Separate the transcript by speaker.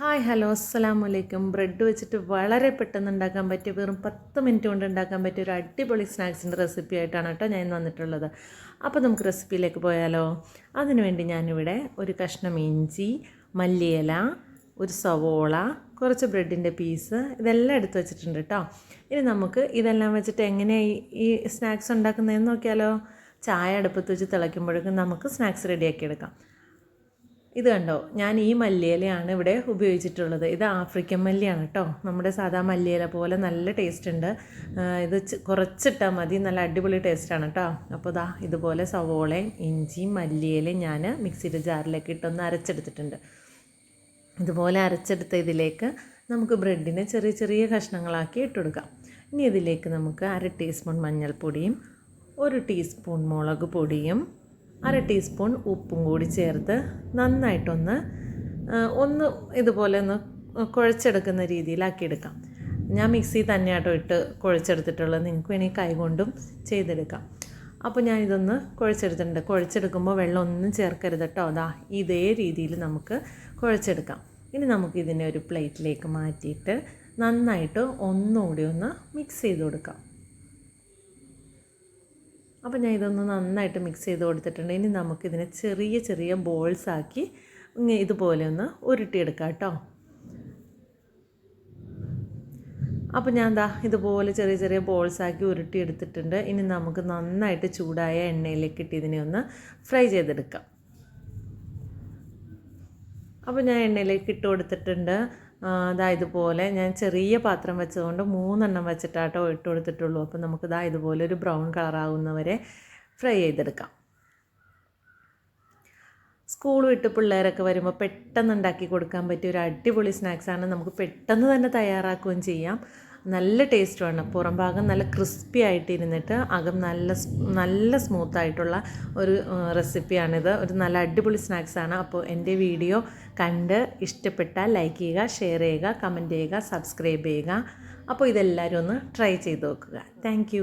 Speaker 1: Hi hello അസ്സാം വലൈക്കും bread വെച്ചിട്ട് വളരെ പെട്ടെന്ന് ഉണ്ടാക്കാൻ പറ്റിയ വെറും പത്ത് മിനിറ്റ് കൊണ്ട് ഉണ്ടാക്കാൻ പറ്റിയ ഒരു അടിപൊളി സ്നാക്സിന്റെ റെസിപ്പി ആയിട്ടാണ് കേട്ടോ ഞാൻ വന്നിട്ടുള്ളത്. അപ്പോൾ നമുക്ക് റെസിപ്പിയിലേക്ക് പോയാലോ. അതിനുവേണ്ടി ഞാനിവിടെ ഒരു കഷ്ണം ഇഞ്ചി മല്ലിയില ഒരു സവോള കുറച്ച് ബ്രെഡിന്റെ പീസ് ഇതെല്ലാം എടുത്ത് വെച്ചിട്ടുണ്ട് കേട്ടോ. ഇനി നമുക്ക് ഇതെല്ലാം വെച്ചിട്ട് എങ്ങനെയാണ് ഈ സ്നാക്സ് ഉണ്ടാക്കുന്നതെന്ന് നോക്കിയാലോ. ചായ അടുപ്പത്ത് വെച്ച് തിളയ്ക്കുമ്പോഴേക്കും നമുക്ക് സ്നാക്സ് റെഡിയാക്കി എടുക്കാം. ഇത് കണ്ടോ? ഞാൻ ഈ മല്ലിയിലയാണ് ഇവിടെ ഉപയോഗിച്ചിട്ടുള്ളത്. ഇത് ആഫ്രിക്കൻ മല്ലിയാണ് കേട്ടോ. നമ്മുടെ സാധാ മല്ലിയില പോലെ നല്ല ടേസ്റ്റ് ഉണ്ട്. ഇത് കുറച്ചിട്ടാൽ മതി. നല്ല അടിപൊളി ടേസ്റ്റാണ് കേട്ടോ. അപ്പോൾ ദാ ഇതുപോലെ സവോളയും ഇഞ്ചിയും മല്ലിയിലയും ഞാൻ മിക്സിയുടെ ജാറിലേക്ക് ഇട്ടൊന്ന് അരച്ചെടുത്തിട്ടുണ്ട്. ഇതുപോലെ അരച്ചെടുത്ത ഇതിലേക്ക് നമുക്ക് ബ്രെഡിനെ ചെറിയ ചെറിയ കഷ്ണങ്ങളാക്കി ഇട്ടുകൊടുക്കാം. ഇനി ഇതിലേക്ക് നമുക്ക് അര ടീസ്പൂൺ മഞ്ഞൾപ്പൊടിയും ഒരു ടീസ്പൂൺ മുളക് പൊടിയും അര ടീസ്പൂൺ ഉപ്പും കൂടി ചേർത്ത് നന്നായിട്ടൊന്ന് ഒന്ന് ഇതുപോലെ ഒന്ന് കുഴച്ചെടുക്കുന്ന രീതിയിലാക്കി എടുക്കാം ഞാൻ മിക്സി തന്നെയാട്ടോ ഇട്ട് കുഴച്ചെടുത്തിട്ടുള്ളത്. നിങ്ങൾക്ക് വേണമെങ്കിൽ കൈകൊണ്ടും ചെയ്തെടുക്കാം. അപ്പോൾ ഞാൻ ഇതൊന്ന് കുഴച്ചെടുത്തിട്ടുണ്ട്. കുഴച്ചെടുക്കുമ്പോൾ വെള്ളം ഒന്നും ചേർക്കരുത് കേട്ടോ. അതാ ഇതേ രീതിയിൽ നമുക്ക് കുഴച്ചെടുക്കാം. ഇനി നമുക്ക് ഇതിനെ ഒരു പ്ലേറ്റിലേക്ക് മാറ്റിയിട്ട് നന്നായിട്ട് ഒന്നുകൂടി ഒന്ന് മിക്സ് ചെയ്ത് കൊടുക്കാം. അപ്പോൾ ഞാൻ ഇതൊന്ന് നന്നായിട്ട് മിക്സ് ചെയ്ത് കൊടുത്തിട്ടുണ്ട്. ഇനി നമുക്കിതിനെ ചെറിയ ചെറിയ ബോൾസ് ആക്കി ഇതുപോലെ ഒന്ന് ഉരുട്ടിയെടുക്കാം കേട്ടോ. അപ്പോൾ ഞാൻ ദാ ഇതുപോലെ ചെറിയ ചെറിയ ബോൾസ് ആക്കി ഉരുട്ടി എടുത്തിട്ടുണ്ട് ഇനി നമുക്ക് നന്നായിട്ട് ചൂടായ എണ്ണയിലേക്ക് ഇട്ട് ഇതിനെ ഒന്ന് ഫ്രൈ ചെയ്തെടുക്കാം. അപ്പോൾ ഞാൻ എണ്ണയിലേക്ക് ഇട്ട് കൊടുത്തിട്ടുണ്ട്. ദാ ഇതുപോലെ ഞാൻ ചെറിയ പാത്രം വെച്ചതുകൊണ്ട് മൂന്നെണ്ണം വെച്ചിട്ടാട്ടോ ഇട്ട് കൊടുത്തിട്ടുള്ളൂ. അപ്പോൾ നമുക്ക് ദാ ഇതുപോലെ ഒരു ബ്രൗൺ കളറാവുന്നവരെ ഫ്രൈ ചെയ്തെടുക്കാം. സ്കൂൾ വിട്ട് പിള്ളേരൊക്കെ വരുമ്പോൾ പെട്ടെന്ന് ഉണ്ടാക്കി കൊടുക്കാൻ പറ്റിയ ഒരു അടിപൊളി സ്നാക്സാണ്. നമുക്ക് പെട്ടെന്ന് തന്നെ തയ്യാറാക്കുകയും ചെയ്യാം. നല്ല ടേസ്റ്റുമാണ്. പുറം ഭാഗം നല്ല ക്രിസ്പി ആയിട്ട് ഇരുന്നിട്ട് അകം നല്ല നല്ല സ്മൂത്തായിട്ടുള്ള ഒരു റെസിപ്പിയാണിത്. ഒരു നല്ല അടിപൊളി സ്നാക്സാണ് അപ്പോൾ എന്റെ വീഡിയോ കണ്ട് ഇഷ്ടപ്പെട്ടാൽ ലൈക്ക് ചെയ്യുക ഷെയർ ചെയ്യുക കമന്റ് ചെയ്യുക സബ്സ്ക്രൈബ് ചെയ്യുക. അപ്പോൾ ഇതെല്ലാവരും ഒന്ന് ട്രൈ ചെയ്ത് നോക്കുക. താങ്ക്